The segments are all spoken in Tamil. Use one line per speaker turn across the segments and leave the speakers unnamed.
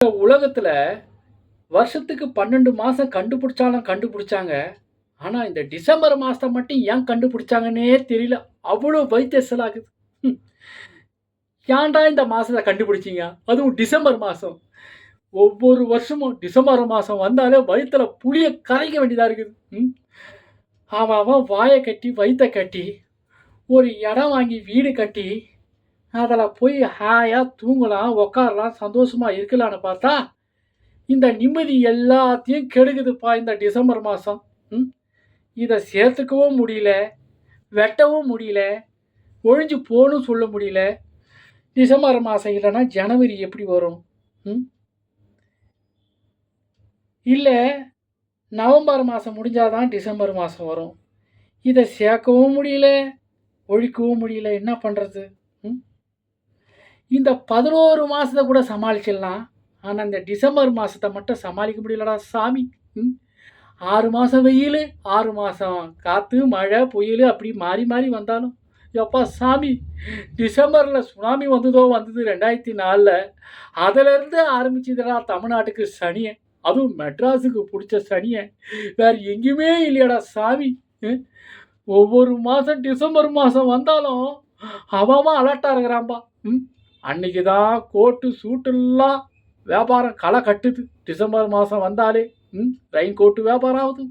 இந்த உலகத்தில் வருஷத்துக்கு பன்னெண்டு மாதம் கண்டுபிடிச்சாலும் கண்டுபிடிச்சாங்க. ஆனால் இந்த டிசம்பர் மாதத்தை மட்டும் ஏன் கண்டுபிடிச்சாங்கன்னே தெரியல. அவ்வளோ வைத்தியசலாகுது. ஏன்டா இந்த மாதத்தை கண்டுபிடிச்சிங்க? அதுவும் டிசம்பர் மாதம் ஒவ்வொரு வருஷமும் டிசம்பர் மாதம் வந்தாலே வயிற்றில் புளியை கரைக்க வேண்டியதாக இருக்குது. ம். அவன் அவன் வாயை கட்டி வயிற்ற கட்டி ஒரு இடம் வாங்கி வீடு கட்டி அதில் போய் ஹாயாக தூங்கலாம் உக்காரலாம் சந்தோஷமாக இருக்கலான்னு பார்த்தா இந்த நிம்மதி எல்லாத்தையும் கெடுக்குதுப்பா இந்த டிசம்பர் மாதம். ம்? இதை சேர்த்துக்கவும் முடியல வெட்டவும் முடியல ஒழிஞ்சு போகணும் சொல்ல முடியல. டிசம்பர் மாதம் இல்லைன்னா ஜனவரி எப்படி வரும்? ம்? இல்லை நவம்பர் மாதம் முடிஞ்சாதான் டிசம்பர் மாதம் வரும். இதை சேர்க்கவும் முடியல ஒழிக்கவும் முடியல என்ன பண்ணுறது ம்? இந்த பதினோரு மாதத்தை கூட சமாளிச்சிடலாம். ஆனால் இந்த டிசம்பர் மாதத்தை மட்டும் சமாளிக்க முடியலடா சாமி. ம்? ஆறு மாதம் வெயில் ஆறு மாதம் காற்று மழை புயல் அப்படி மாறி மாறி வந்தாலும் எப்பா சாமி டிசம்பரில் சுனாமி வந்ததோ வந்தது ரெண்டாயிரத்தி நாலில். அதிலேருந்து ஆரம்பிச்சதுடா தமிழ்நாட்டுக்கு சனியை. அதுவும் மெட்ராஸுக்கு பிடிச்ச சனியை. வேறு எங்கேயுமே இல்லையாடா சாமி. ம்? ஒவ்வொரு மாதம் டிசம்பர் மாதம் வந்தாலும் அவன் அலர்ட்டாக இருக்கிறான்பா. ம்? அன்னைக்கு தான் கோட்டு சூட்டெல்லாம் வியாபாரம் களை கட்டுது. டிசம்பர் மாதம் வந்தாலே ம் ரெயின் கோட்டு வியாபாரம் ஆகுது.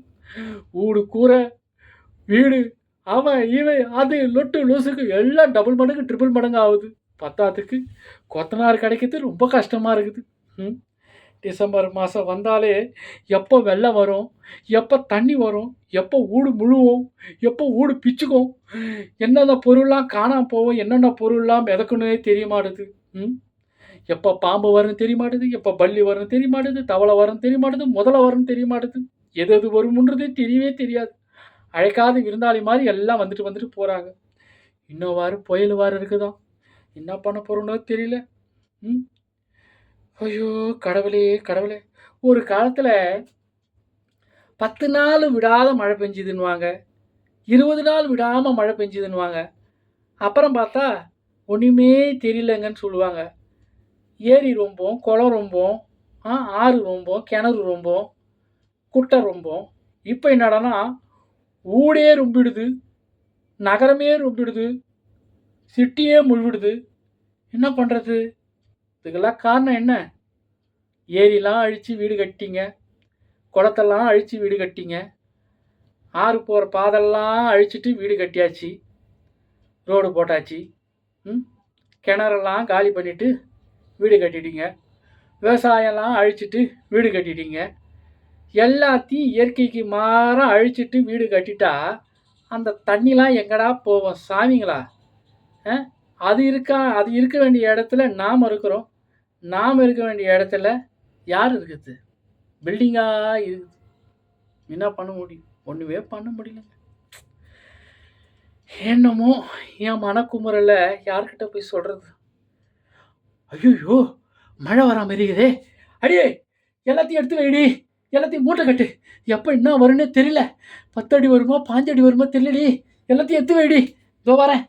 ஊடு கூரை வீடு அவன் இவன் அது லொட்டு லூசுக்கு எல்லாம் டபுள் மடங்கு ட்ரிபிள் மடங்கு ஆகுது. பத்தாத்துக்கு கொத்தனார் கிடைக்கிறது ரொம்ப கஷ்டமாக இருக்குது. ம். டிசம்பர் மாதம் வந்தாலே எப்போ வெள்ளம் வரும் எப்போ தண்ணி வரும் எப்போ ஊடு முழுவும் எப்போ ஊடு பிச்சுக்கும் என்னென்ன பொருள்லாம் காணாமல் போகும் என்னென்ன பொருள்லாம் மிதக்குன்னே தெரிய மாட்டுது ம்? எப்போ பாம்பு வரும்னு தெரிய மாட்டுது எப்போ பள்ளி வரும்னு தெரிய மாட்டுது தவளை வரும்னு தெரிய மாட்டுது முதல்ல வரும்னு தெரிய மாட்டுது எது எது வரும்ன்றதே தெரியவே தெரியாது. அழைக்காத விருந்தாளி மாதிரி எல்லாம் வந்துட்டு வந்துட்டு போகிறாங்க இன்னும் வாரம் புயல் வாரம் இருக்குதான் என்ன பண்ண போகிறோன்னோ தெரியல. ம்? ஐயோ கடவுளே கடவுளே. ஒரு காலத்தில் பத்து நாள் விடாத மழை பெஞ்சுதுன்னுவாங்க. இருபது நாள் விடாமல் மழை பெஞ்சுதுன்னுவாங்க. அப்புறம் பார்த்தா ஒன்றுமே தெரியலங்கன்னு சொல்லுவாங்க. ஏரி ரொம்போம் குளம் ரொம்போம் ஆ ஆறு ரொம்போம் கிணறு ரொம்போம் குட்டை ரொம்போம் இப்போ என்னடான்னா ஊடே ரொம்பிடுது நகரமே ரொம்பிடுது சிட்டியே முழுவிடுது. என்ன பண்ணுறது இதுக்கெல்லாம் காரணம் என்ன? ஏரிலாம் அழித்து வீடு கட்டிங்க. குளத்தெல்லாம் அழித்து வீடு கட்டிங்க. ஆறு போகிற பாதெல்லாம் அழிச்சிட்டு வீடு கட்டியாச்சு. ரோடு போட்டாச்சு. ம்? கிணறெல்லாம் காலி பண்ணிவிட்டு வீடு கட்டிட்டீங்க. விவசாயம்லாம் அழிச்சிட்டு வீடு கட்டிட்டீங்க. எல்லாத்தையும் இயற்கைக்கு மாற அழிச்சிட்டு வீடு கட்டிட்டா அந்த தண்ணிலாம் எங்கடா போவோம் சாமிங்களா? ஆ? அது இருக்கா அது இருக்க வேண்டிய இடத்துல நாம் இருக்கிறோம். நாம் இருக்க வேண்டிய இடத்துல யார் இருக்குது பில்டிங்காக இருக்குது. என்ன பண்ண முடியும்? ஒன்றுமே பண்ண முடியலங்க என்னமோ என் மனக்குமுறலை யார்கிட்ட போய் சொல்கிறது ஐயோ மழை வரா மாதிரி இருக்குதே. அடியே எல்லாத்தையும் எடுத்து வைடி. எல்லாத்தையும் மூட்டை கட்டு. எப்போ என்ன வரும்னே தெரியல. பத்தடி வருமா பாஞ்சடி வருமா தெரியலடி. எல்லாத்தையும் எடுத்து வைடி. இதோ வரேன்.